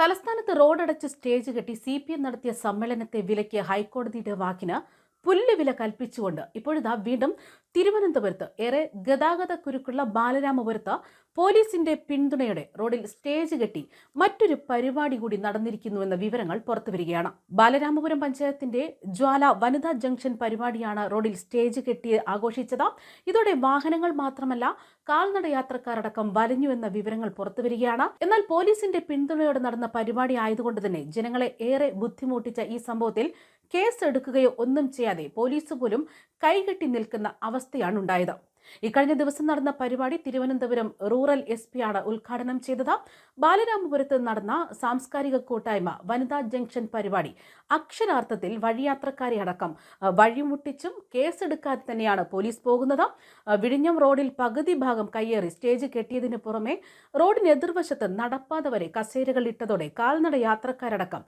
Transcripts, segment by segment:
തലസ്ഥാനത്ത് റോഡടച്ച് സ്റ്റേജ് കെട്ടി സി പി എം നടത്തിയ സമ്മേളനത്തെ വിലക്കിയ ഹൈക്കോടതിയുടെ വാക്കിന് പുല്ലുവില കൽപ്പിച്ചുകൊണ്ട് ഇപ്പോഴിതാ വീണ്ടും തിരുവനന്തപുരത്ത് ഏറെ ഗതാഗത കുരുക്കുള്ള ബാലരാമപുരത്ത് പോലീസിന്റെ പിന്തുണയോടെ റോഡിൽ സ്റ്റേജ് കെട്ടി മറ്റൊരു പരിപാടി കൂടി നടന്നിരിക്കുന്നുവെന്ന വിവരങ്ങൾ പുറത്തുവരികയാണ് ബാലരാമപുരം പഞ്ചായത്തിന്റെ ജ്വാല വനിതാ ജംഗ്ഷൻ പരിപാടിയാണ് റോഡിൽ സ്റ്റേജ് കെട്ടി ആഘോഷിച്ചത്. ഇതോടെ വാഹനങ്ങൾ മാത്രമല്ല കാൽനട യാത്രക്കാരടക്കം വലഞ്ഞുവെന്ന വിവരങ്ങൾ പുറത്തുവരികയാണ് എന്നാൽ പോലീസിന്റെ പിന്തുണയോടെ നടന്ന പരിപാടി ആയതുകൊണ്ട് തന്നെ ജനങ്ങളെ ഏറെ ബുദ്ധിമുട്ടിച്ച ഈ സംഭവത്തിൽ കേസ് എടുക്കുകയോ ഒന്നും ചെയ്യാതെ പോലീസ് പോലും കൈകെട്ടി നിൽക്കുന്ന അവസ്ഥയാണ് ഉണ്ടായത്. ഇക്കഴിഞ്ഞ ദിവസം നടന്ന പരിപാടി തിരുവനന്തപുരം റൂറൽ എസ് ആണ് ഉദ്ഘാടനം ചെയ്തത്. ബാലരാമപുരത്ത് നടന്ന സാംസ്കാരിക കൂട്ടായ്മ വനിതാ ജംഗ്ഷൻ പരിപാടി അക്ഷരാർത്ഥത്തിൽ വഴിയാത്രക്കാരെ അടക്കം വഴിമുട്ടിച്ചും കേസെടുക്കാതെ തന്നെയാണ് പോലീസ് പോകുന്നത്. വിഴിഞ്ഞം റോഡിൽ പകുതി ഭാഗം കയ്യേറി സ്റ്റേജ് കെട്ടിയതിനു പുറമെ റോഡിന് എതിർവശത്ത് നടപ്പാത വരെ കസേരകൾ ഇട്ടതോടെ കാൽനട യാത്രക്കാരടക്കം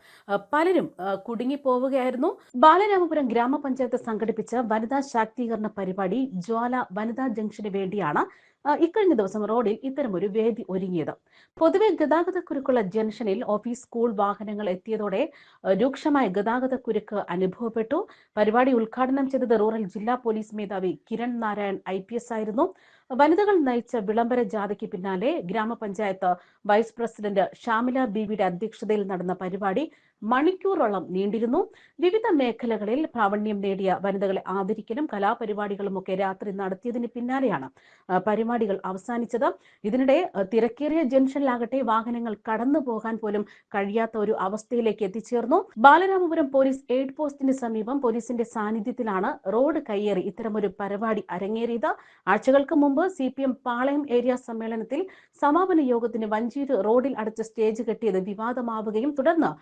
പലരും കുടുങ്ങിപ്പോവുകയായിരുന്നു. ബാലരാമപുരം ഗ്രാമപഞ്ചായത്ത് സംഘടിപ്പിച്ച വനിതാ ശാക്തീകരണ പരിപാടി ജ്വാല വനിതാ ജംഗ്ഷന് വേണ്ടിയാണ് ഇക്കഴിഞ്ഞ ദിവസം റോഡിൽ ഇത്തരമൊരു വേദി ഒരുങ്ങിയത്. പൊതുവെ ഗതാഗതക്കുരുക്കുള്ള ജംഗ്ഷനിൽ ഓഫീസ് സ്കൂൾ വാഹനങ്ങൾ എത്തിയതോടെ രൂക്ഷമായ ഗതാഗതക്കുരുക്ക് അനുഭവപ്പെട്ടു. പരിപാടി ഉദ്ഘാടനം ചെയ്തത് റൂറൽ ജില്ലാ പോലീസ് മേധാവി കിരൺ നാരായൺ ഐ ആയിരുന്നു. വനിതകൾ നയിച്ച വിളംബര ജാഥയ്ക്ക് പിന്നാലെ ഗ്രാമപഞ്ചായത്ത് വൈസ് പ്രസിഡന്റ് ഷാമില ബീവിയുടെ അധ്യക്ഷതയിൽ നടന്ന പരിപാടി മണിക്കൂറോളം നീണ്ടിരുന്നു. വിവിധ മേഖലകളിൽ പ്രാവണ്യം നേടിയ വനിതകളെ ആദരിക്കലും കലാപരിപാടികളും ഒക്കെ രാത്രി നടത്തിയതിന് പിന്നാലെയാണ് ആ, പരിപാടികൾ അവസാനിച്ചത്. ഇതിനിടെ തിരക്കേറിയ ജംഗ്ഷനിലാകട്ടെ വാഹനങ്ങൾ കടന്നു പോകാൻ പോലും കഴിയാത്ത ഒരു അവസ്ഥയിലേക്ക് എത്തിച്ചേർന്നു. ബാലരാമപുരം പോലീസ് എയ്ഡ് പോസ്റ്റിന് സമീപം പോലീസിന്റെ സാന്നിധ്യത്തിലാണ് റോഡ് കയ്യേറി ഇത്തരമൊരു പരിപാടി അരങ്ങേറിയത്. ആഴ്ചകൾക്ക് മുമ്പ് C P M Palayam area സമ്മേളനത്തിൽ സമാപന യോഗത്തിന് വഞ്ചിയൂർ റോഡിൽ അടച്ച സ്റ്റേജ് കെട്ടിയത് വിവാദമാവുകയും തുടർന്ന്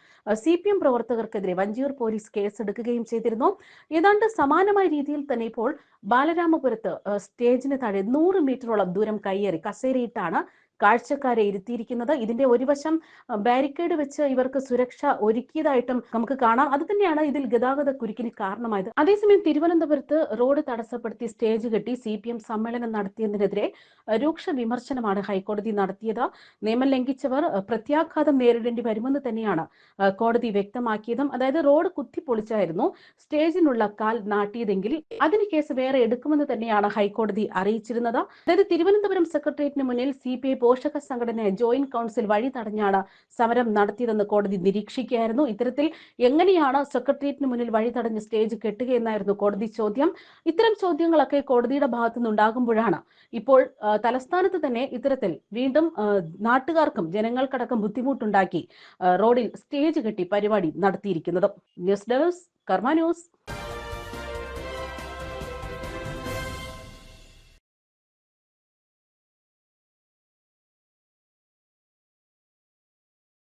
സി പി എം പ്രവർത്തകർക്കെതിരെ വഞ്ചിയൂർ പോലീസ് കേസെടുക്കുകയും ചെയ്തിരുന്നു. ഏതാണ്ട് സമാനമായ രീതിയിൽ തന്നെ ഇപ്പോൾ ബാലരാമപുരത്ത് സ്റ്റേജിന് താഴെ നൂറ് മീറ്ററോളം ദൂരം കയ്യേറി കസേരയിട്ടാണ് കാഴ്ചക്കാരെ ഇരുത്തിയിരിക്കുന്നത്. ഇതിന്റെ ഒരു വശം ബാരിക്കേഡ് വെച്ച് ഇവർക്ക് സുരക്ഷ ഒരുക്കിയതായിട്ടും നമുക്ക് കാണാം. അത് തന്നെയാണ് ഇതിൽ ഗതാഗത കുരുക്കിന് കാരണമായത്. അതേസമയം തിരുവനന്തപുരത്ത് റോഡ് തടസ്സപ്പെടുത്തി സ്റ്റേജ് കെട്ടി സി പി എം സമ്മേളനം നടത്തിയതിനെതിരെ രൂക്ഷ വിമർശനമാണ് ഹൈക്കോടതി നടത്തിയത്. നിയമം ലംഘിച്ചവർ പ്രത്യാഘാതം നേരിടേണ്ടി വരുമെന്ന് തന്നെയാണ് കോടതി വ്യക്തമാക്കിയതും. അതായത് റോഡ് കുത്തിപ്പൊളിച്ചായിരുന്നു സ്റ്റേജിനുള്ള കാൽ നാട്ടിയതെങ്കിൽ അതിന് കേസ് വേറെ എടുക്കുമെന്ന് തന്നെയാണ് ഹൈക്കോടതി അറിയിച്ചിരുന്നത്. അതായത് തിരുവനന്തപുരം സെക്രട്ടേറിയറ്റിന് മുന്നിൽ സി പി ഐ പോഷക സംഘടന ജോയിന്റ് കൗൺസിൽ വഴി തടഞ്ഞാണ് സമരം നടത്തിയതെന്ന് കോടതി നിരീക്ഷിക്കുകയായിരുന്നു. ഇത്തരത്തിൽ എങ്ങനെയാണ് സെക്രട്ടേറിയറ്റിന് മുന്നിൽ വഴി തടഞ്ഞ് സ്റ്റേജ് കെട്ടുകയെന്നായിരുന്നു കോടതി ചോദ്യം. ഇത്തരം ചോദ്യങ്ങളൊക്കെ കോടതിയുടെ ഭാഗത്തു നിന്നുണ്ടാകുമ്പോഴാണ് ഇപ്പോൾ തലസ്ഥാനത്ത് തന്നെ ഇത്തരത്തിൽ വീണ്ടും നാട്ടുകാർക്കും ജനങ്ങൾക്കടക്കം ബുദ്ധിമുട്ടുണ്ടാക്കി റോഡിൽ സ്റ്റേജ് കെട്ടി പരിപാടി നടത്തിയിരിക്കുന്നത്. News desk Karma news.